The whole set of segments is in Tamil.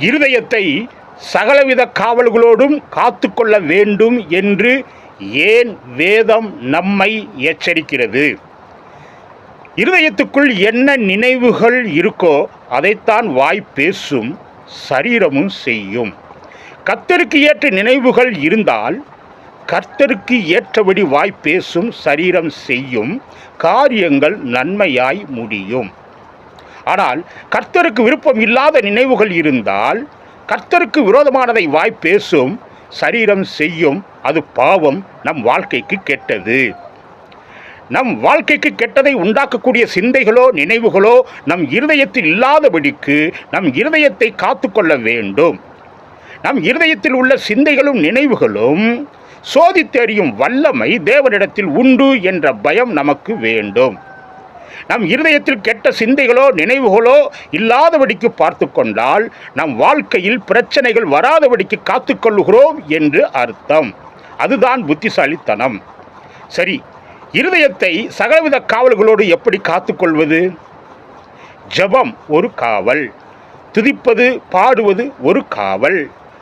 இருதயத்தை சகலவித காவல்களோடும் காத்துக்கொள்ள வேண்டும் என்று ஏன் வேதம் நம்மை எச்சரிக்கிறது? இருதயத்துக்குள் என்ன நினைவுகள் இருக்கோ அதைத்தான் வாய் பேசும் சரீரமும் செய்யும். கர்த்தருக்கு ஏற்ற நினைவுகள் இருந்தால் கர்த்தருக்கு ஏற்றபடி வாய் பேசும் சரீரம் செய்யும் காரியங்கள் நன்மையாய் முடியும். ஆனால் கர்த்தருக்கு விருப்பம் இல்லாத நினைவுகள் இருந்தால் கர்த்தருக்கு விரோதமானதை வாய் பேசும் சரீரம் செய்யும் அது பாவம் நம் வாழ்க்கைக்கு கெட்டது. நம் வாழ்க்கைக்கு கெட்டதை உண்டாக்கக்கூடிய சிந்தைகளோ நினைவுகளோ நம் இருதயத்தில் இல்லாதபடிக்கு நம் இருதயத்தை காத்துக்கொள்ள வேண்டும். நம் இருதயத்தில் உள்ள சிந்தைகளும் நினைவுகளும் சோதித்தறியும் வல்லமை தேவனிடத்தில் உண்டு என்ற பயம் நமக்கு வேண்டும். நம் இருதயத்தில் கெட்ட சிந்தைகளோ நினைவுகளோ இல்லாதபடிக்கு பார்த்து கொண்டால் நம் வாழ்க்கையில் பிரச்சனைகள் வராதபடிக்கு காத்துக்கொள்ளுகிறோம் என்று அர்த்தம். அதுதான் புத்திசாலித்தனம். சரி இருதயத்தை சகலவித காவல்களோடு எப்படி காத்துக்கொள்வது ஜெபம் ஒரு காவல் துதிப்பது பாடுவது ஒரு காவல்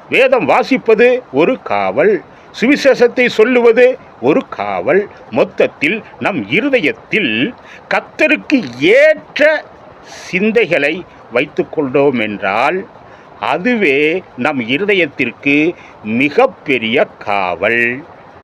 வேதம் வாசிப்பது ஒரு காவல் சுவிசேஷத்தை சொல்லுவது ஒரு காவல். மொத்தத்தில் நம் இருதயத்தில் கத்தருக்கு ஏற்ற சிந்தைகளை வைத்துக்கொண்டோம் என்றால் அதுவே நம் இருதயத்திற்கு மிகப்பெரிய காவல்.